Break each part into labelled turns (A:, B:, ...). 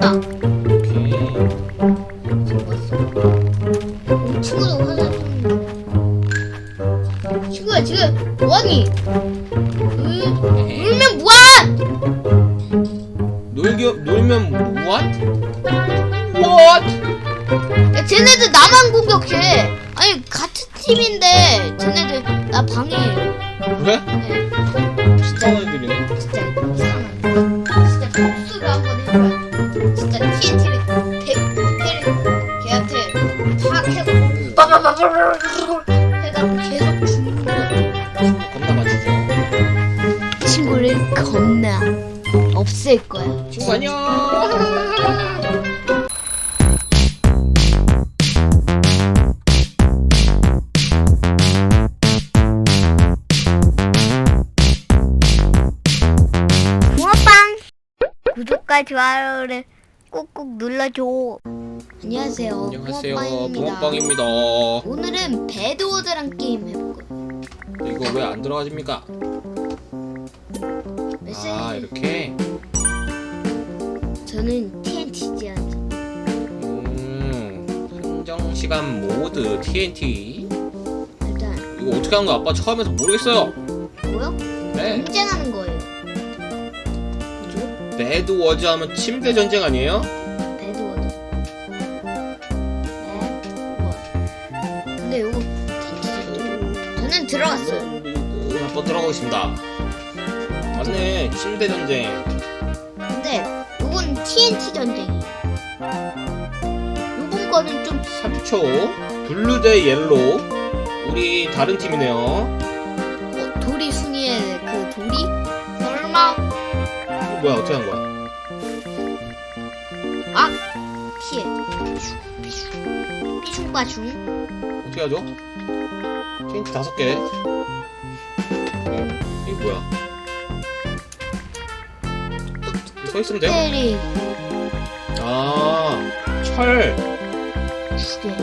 A: 왔 해가지고 계속 죽는 거야.
B: 겁나 많이죠.
A: 친구를 겁나 없앨 거야.
B: 친구 안녕.
A: 붕어빵 구독과 좋아요를 꾹꾹 눌러줘. 안녕하세요.
B: 안녕하세요.
A: 붕어빵입니다.
B: 붕어빵입니다.
A: 오늘은 배드워드란 게임 해볼 거예요.
B: 이거 왜 안 들어가집니까?
A: 메시지.
B: 아 이렇게.
A: 저는 TNT 제한.
B: 음. 한정 시간 모드 TNT.
A: 일단
B: 이거 어떻게 하는 거 아빠 처음에서 모르겠어요.
A: 뭐요?
B: 네.
A: 경쟁하는 거예요.
B: 배드워즈 하면 침대 전쟁 아니에요?
A: 저는 들어갔어요.
B: 음, 한번 들어가겠습니다. 맞네. 침대 전쟁.
A: 근데 요건 TNT 전쟁이에요. 요번 거는 좀
B: 3초. 블루 대 옐로우. 우리 다른 팀이네요.
A: 어, 도리 순이의 그 도리? 설마
B: 이거 뭐야? 어떻게 한 거야?
A: 아 피해 삐죽과 중
B: 어떻게 하죠? TNT 다섯 개. 어, 이게 뭐야? 여기 서 있으면 돼요?
A: 때리
B: 아, 철.
A: 죽여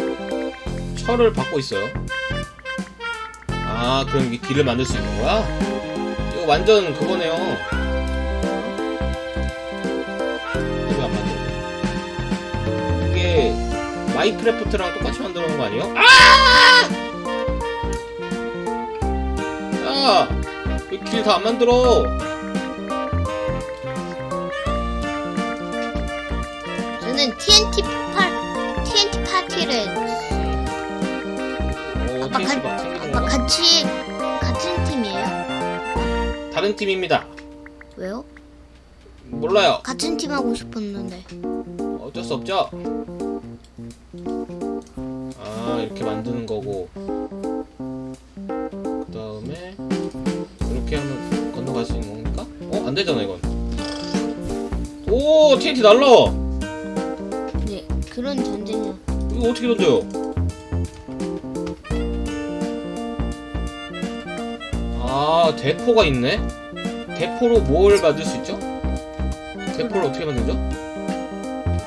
B: 철을 받고 있어요. 아, 그럼 이게 길을 만들 수 있는 거야? 이거 완전 그거네요. 이거 안 만들어. 이게 마이크래프트랑 똑같이 만들어 놓은 거 아니에요? 아! 야! 왜길다 안 만들어?
A: 저는 TNT 파 TNT 파티를
B: 오,
A: 아빠 가-
B: 막 생기는
A: 아빠
B: 거.
A: 같이 같은 팀이에요?
B: 다른 팀입니다.
A: 왜요?
B: 몰라요.
A: 같은 팀 하고 싶었는데
B: 어쩔 수 없죠? 아 이렇게 만드는 거고 안 되잖아 이건 오 TNT 날라
A: 네 그런 전쟁이야
B: 이거 어떻게 던져요? 아 대포가 있네 대포로 뭘 만들 수 있죠? 대포를 어떻게 만들죠?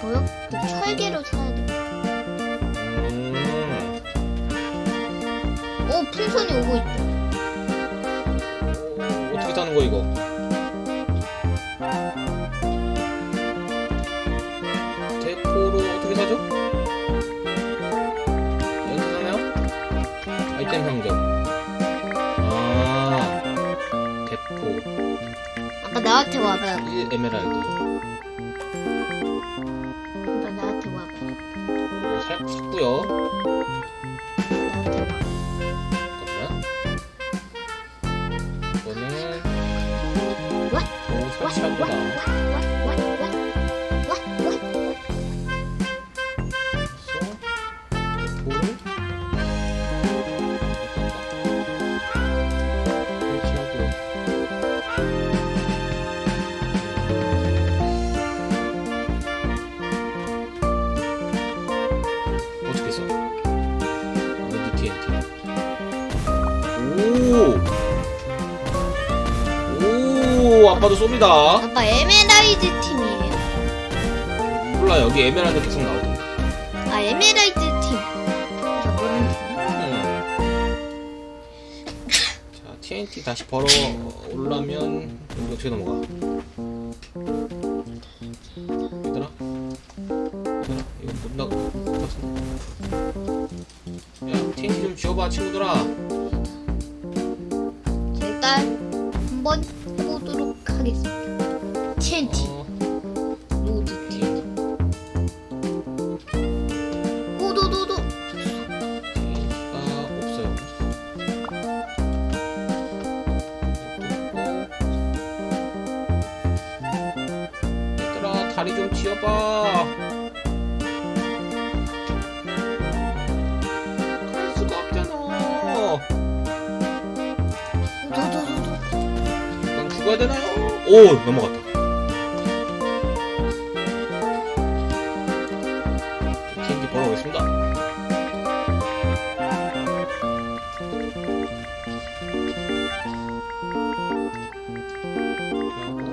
A: 뭐요? 그 철개로 사야 돼.
B: 음
A: 오 풍선이 오고 있다.
B: 오, 어떻게 타는 거 이거? 어떻게 사죠? 여기서 사나요? 아이템 상점. 아, 대포.
A: 아빠 나한테 와봐요.
B: 1 에메랄드.
A: 아빠 나한테 와봐요.
B: 이거 살, 샀고요.
A: 나한테 와.
B: 잠깐만. 이거는? 오? 설치합니다.
A: What? What? What?
B: 마저 쏩니다.
A: 아빠 에메랄드 팀이에요.
B: 몰라 여기 에메랄드 계속 나오던데
A: 아 에메랄드 팀.
B: 자 TNT 음. 다시 벌어 올라면 어떻게 넘어가? 얘들아? 얘들아
A: 이거 못 나가. 야 TNT
B: 좀 지워봐 친구들아. 다리 좀 지워봐 갈 수가 없잖아. 그럼 죽어야 되나요? 오 넘어갔다 TNT 보러 오겠습니다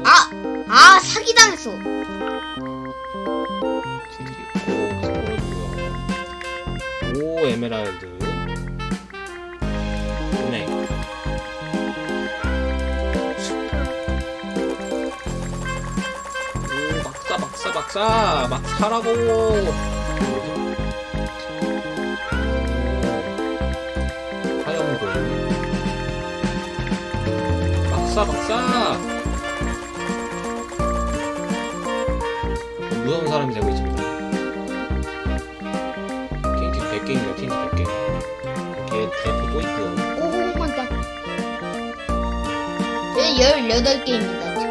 A: 아! 아 사기당했어.
B: 계속 보여주고요 오 에메랄드. 은행 오 막사 막사 막사. 막 사라고. 오, 화염금 막사 막사. 무서운 사람이 되고 있습 니다 TNT 100개입니다 TNT 100개 이렇게 대포 또 있고요
A: 오 맞다. 저는 18개입니다 지금.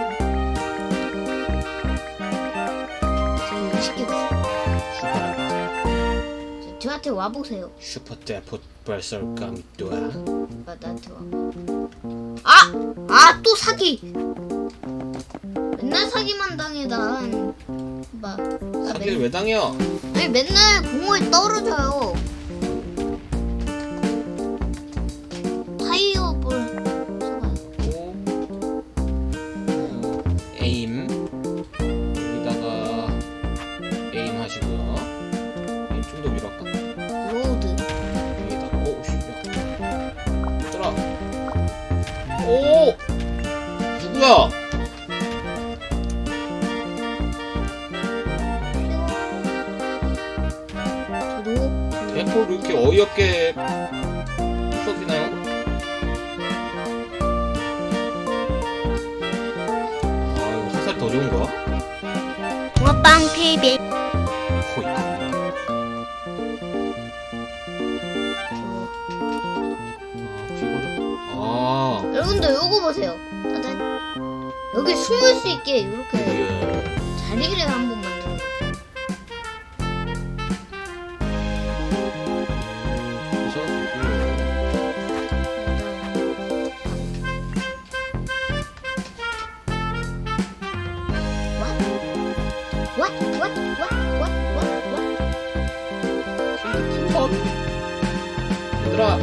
A: 지금 20개 됐어요.
B: 슈퍼
A: 저한테 와보세요.
B: 슈퍼 대포 발설감이 또야
A: 아, 나한테 와. 아! 아, 또 사기! 맨날 사기만 당해, 난. 봐. 나
B: 사기를
A: 맨,
B: 왜 당해요?
A: 아니, 맨날 공허에 떨어져요.
B: 더 좋은 거야?
A: 붕어빵 TV.
B: 호이 아 귀걸이 아
A: 여러분들 요거 보세요. 여기 숨을 수 있게 이렇게
B: 예.
A: 자리를 한번
B: 얘들아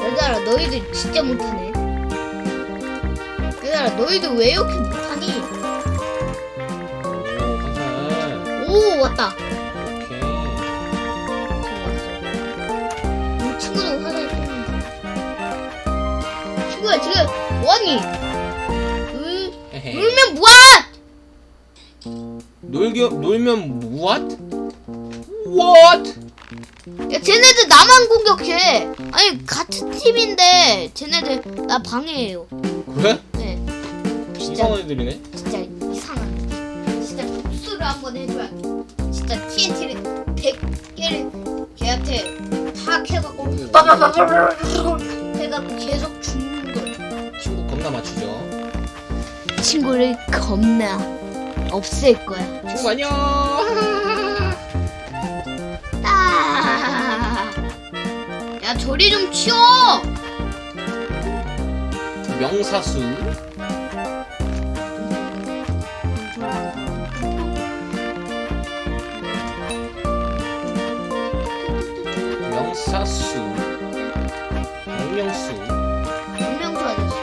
A: 얘들아 너희들 진짜 못하네. 얘들아 너희들 왜 이렇게 못하니?
B: 오
A: 왔다.
B: 오케이
A: 지금. 친구야 뭐하니?
B: 헤헤.
A: 울면 뭐야?
B: 놀겨 놀면 what? What?
A: 야 쟤네들 나만 공격해. 아니 같은 팀인데 쟤네들 나 방해해요.
B: 그래?
A: 네. 진짜
B: 이상한 애들이네
A: 진짜 이상한. 진짜 복수를 한번 해줘야. 진짜 TNT를 100개를 걔한테 다 캐갖고 빠바바바바바 해갖고 계속 죽는 걸.
B: 친구 겁나 맞추죠
A: 친구를 겁나 없앨 거야.
B: 친구 안녕
A: 야 저리 좀 치워.
B: 명사수 명사수 명령수
A: 분명수 아저씨.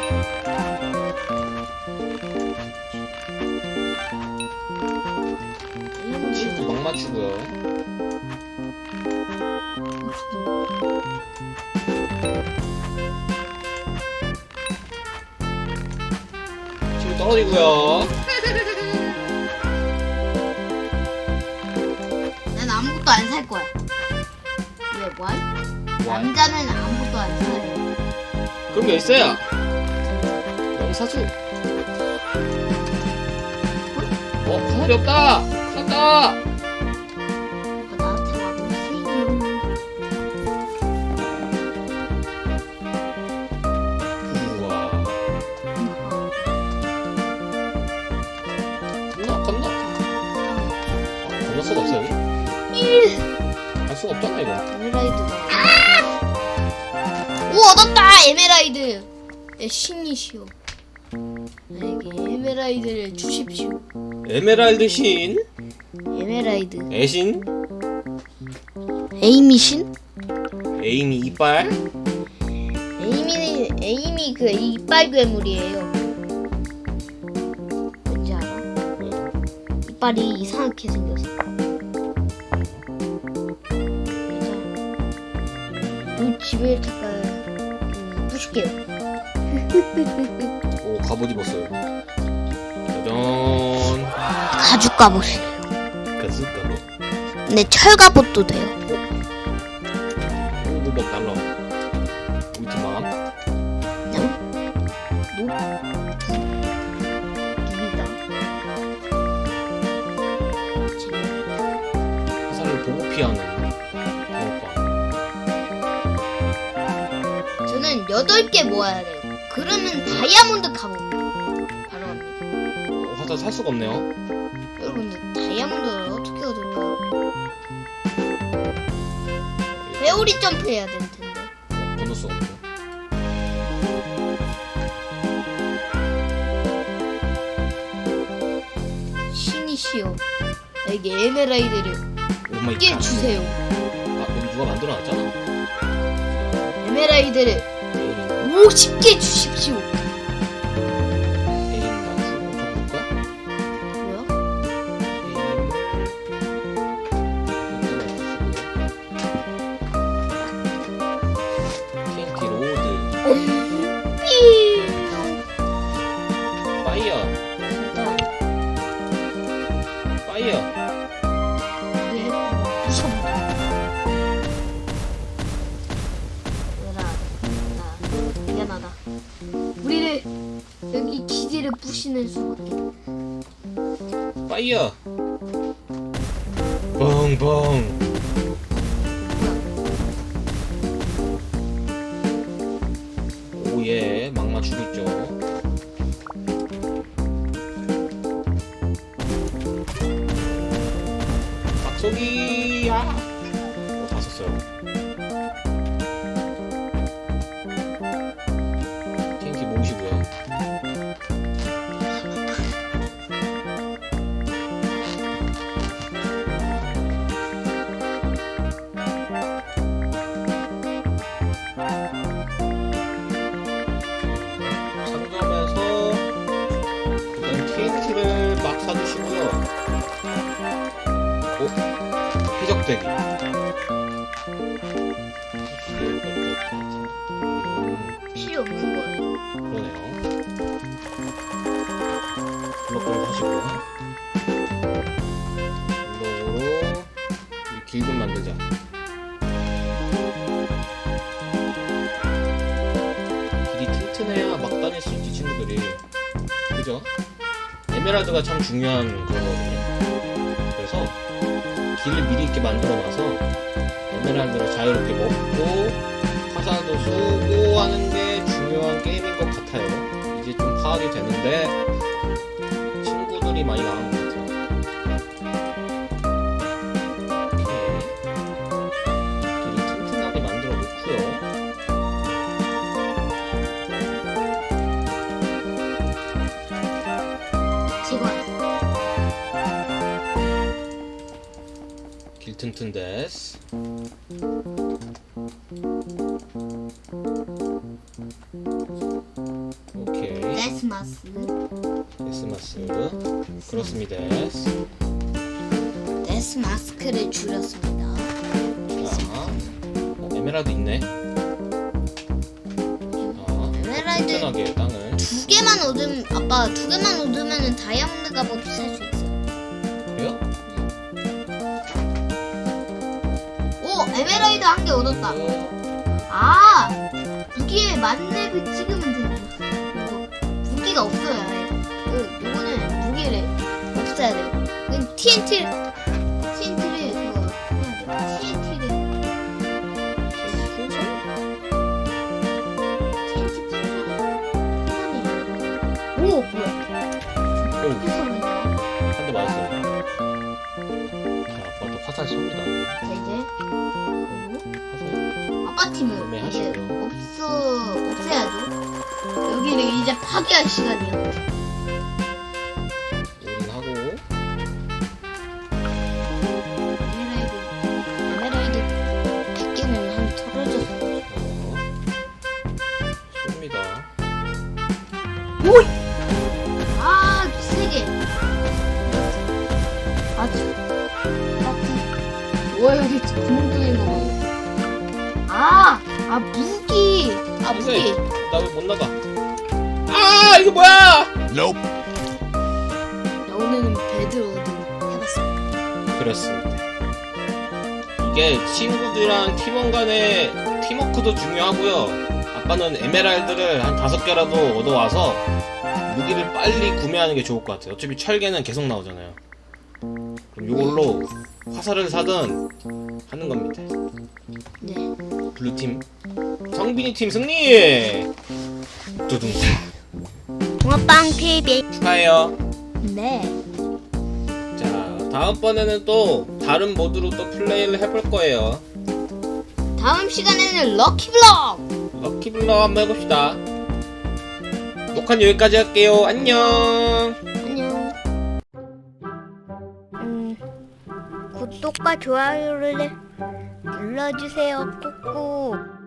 B: 친구 막 맞추고요 친구 떨어지고요
A: 난 아무것도 안 살 거야. 왜 뭐?
B: 와.
A: 남자는 아무것도 안 사요.
B: 그럼 몇 있어요? 영사수. 어, 하늘이 없다! 샀다! 없잖아, 이거.
A: 에메라이드가. 오 얻었다 에메라이드. 예, 신이시오. 나에게 에메라이드를 주십시오.
B: 에메랄드 신,
A: 에메라이드.
B: 애신,
A: 에이미신?
B: 에이미 이빨,
A: 에이미 에이미 그 이빨 괴물이에요. 뭔지 알아? 이빨이 이상하게 생겼어. 집을 잠깐 음, 부실게요.
B: 오, 갑옷 입었어요. 짜잔.
A: 가죽 갑옷이.
B: 가스 갑옷.
A: 네철 갑옷도 돼요.
B: 오, 뭐막 날라. 우리 팀 망함.
A: 누이 저는 8개 모아야 돼요. 그러면 다이아몬드 갑옷 바로 갑니다.
B: 어, 화살 살 수가 없네요.
A: 여러분들 다이아몬드를 어떻게 얻을까요? 회오리 점프 해야 될 텐데.
B: 어, 건널 수가 없네.
A: 신이시여, 나에게 에메라이드를
B: 오마이
A: 깨
B: 갓.
A: 주세요.
B: 아, 여기 누가 만들어놨잖아.
A: 에메라이드를 50개 주십시오.
B: 파이어 파이어
A: 우리를 여기 기지를 부시는 수밖에.
B: 파이어. 뻥뻥 오예. 막 맞추고 있죠. 박속이 해적대기. 음,
A: 필요 없는 거예요.
B: 그러네요. 블록으로 하시고요. 블록으로 이 길좀 만들자. 길이 튼튼해야 막 다닐 수 있지 친구들이. 그죠? 에메랄드가 참 중요한 거거든요. 길을 미리 이렇게 만들어놔서 에메랄드를 자유롭게 먹고 화살도 쏘고 하는 게 중요한 게임인 것 같아요. 이제 좀 파악이 되는데 친구들이 많이 것 튼튼 데스. 오케이.
A: 데스마스.
B: 데스마스. 그렇습니다. 데스.
A: 데스마스크를 줄였습니다.
B: 자, 에메랄드 있네. 자,
A: 에메랄드
B: 튼튼하게 땅을.
A: 두 개만 얻으면 아빠 두 개만 얻으면은 다이아몬드 갑옷 살수 에메랄드 한 개 얻었다. 아 무기에 만렙을 찍으면 되는 거. 무기가. 아예. 그 요거는 무기를 없애야 돼요. 그 TNT
B: 아빠
A: 팀은
B: 네,
A: 이제
B: 하시고요.
A: 없어 없애야죠. 여기를 이제 파괴할 시간이야. 아 무기
B: 나왜 못 나가? 아, 이거 뭐야?
A: 나 오늘은 배드로드 해봤어
B: 그렇습니다. 이게 친구들이랑 팀원 간의 팀워크도 중요하고요. 아빠는 에메랄드를 한 다섯 개라도 얻어와서 무기를 빨리 구매하는 게 좋을 것 같아요. 어차피 철개는 계속 나오잖아요. 그럼 이걸로 화살을 사든 하는 겁니다.
A: 네
B: 블루팀 성빈이 팀 승리! 두둥
A: 붕어빵 TV
B: 축하해요.
A: 네
B: 자 다음번에는 또 다른 모드로 또 플레이를 해볼 거예요.
A: 다음 시간에는 럭키블럭
B: 럭키블러 한번 해봅시다. 녹화는 여기까지 할게요. 안녕
A: 구독과 좋아요를 눌러주세요. 꾹꾹